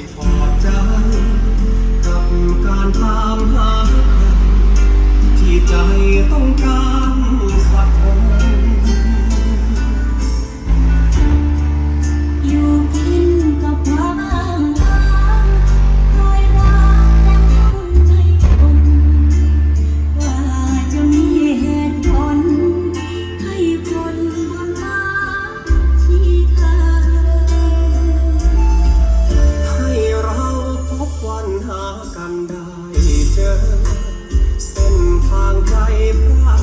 ยถอดใจ กับการตามหาใครที่ใจต้องการ เส้นทางไกลพระ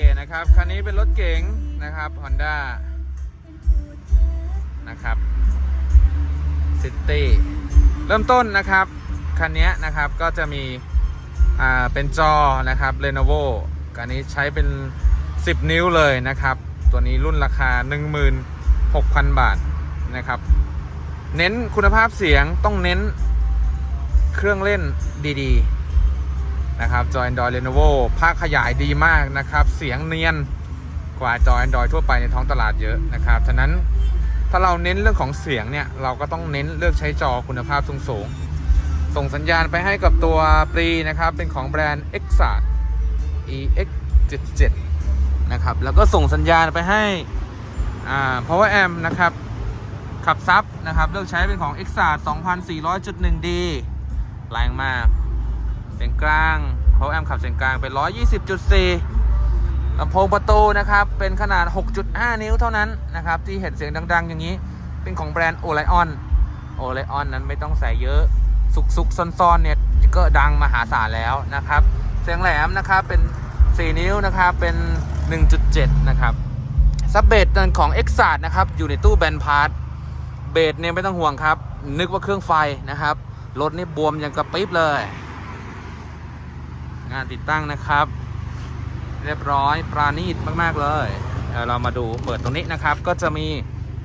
เคนะครับ คันนี้เป็นรถเก๋งนะครับ Honda นะครับ City เริ่มต้นนะครับ คันนี้นะครับก็จะมีอ่าเป็นจอนะครับ Lenovo คันนี้ใช้เป็น 10 นิ้วเลยนะครับ ตัวนี้รุ่นราคา 16,000 บาทนะครับ เน้นคุณภาพเสียงต้องเน้นเครื่องเล่นดีๆ นะครับจอ Android Lenovo ภาคขยายดีมากนะครับ เสียงเนียนกว่าจอ Android ทั่วไปในท้องตลาดเยอะนะครับฉะนั้นถ้าเราเน้นเรื่องของเสียงเนี่ย เราก็ต้องเน้นเลือกใช้จอคุณภาพสูงๆส่งสัญญาณไปให้กับตัวปรีนะครับ เป็นของแบรนด์ e x a t EX77 นะครับ แล้วก็ส่งสัญญาณไปให้อ่า Power Amp นะครับ ขับซับนะครับ เลือกใช้เป็นของ e x a t 2400.1D แรงมาก เสียงกลางเขาแอมขับเสียงกลางเป็น 120.4ลำโพงประตูนะครับ เป็นขนาด 6.5 นิ้วเท่านั้นนะครับ ที่เห็นเสียงดัง ๆ อย่างนี้ เป็นของแบรนด์ o l i o n o l i o n นั้นไม่ต้องใส่เยอะ สุกๆซ่อนๆเนี่ยก็ดังมหาศาลแล้วนะครับ เสียงแหลมนะครับเป็น 4 นิ้วนะครับ เป็น 1.7 นะครับซับเบสของ e x a t นะครับ อยู่ในตู้แบนพาร์ทเบสเนี่ยไม่ต้องห่วงครับ นึกว่าเครื่องไฟนะครับ รถนี่บวมอย่างกระปิ๊บเลยานติดตั้งนะครับ เรียบร้อยปราณีตมาก ๆ เลยเเรามาดูเปิดตรงนี้นะครับ ก็จะมี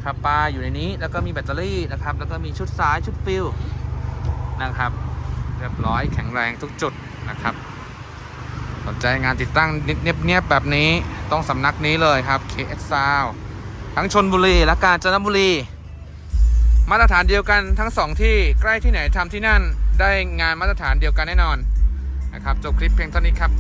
คาปาอยู่ในนี้ แล้วก็มีแบตเตอรี่นะครับ แล้วก็มีชุดสายชุดฟิลนะครับ เรียบร้อยแข็งแรงทุกจุดนะครับสนใจงานติดตั้งเนียบๆแบบนี้ต้องสำนักนี้เลยครับ KS Sound ทั้งชนบุรีและกาญจนบุรี มาตรฐานเดียวกันทั้งสองที่ใกล้ที่ไหนทำที่นั่นได้งานมาตรฐานเดียวกันแน่นอน นะครับจบคลิปเพียงเท่านี้ครับ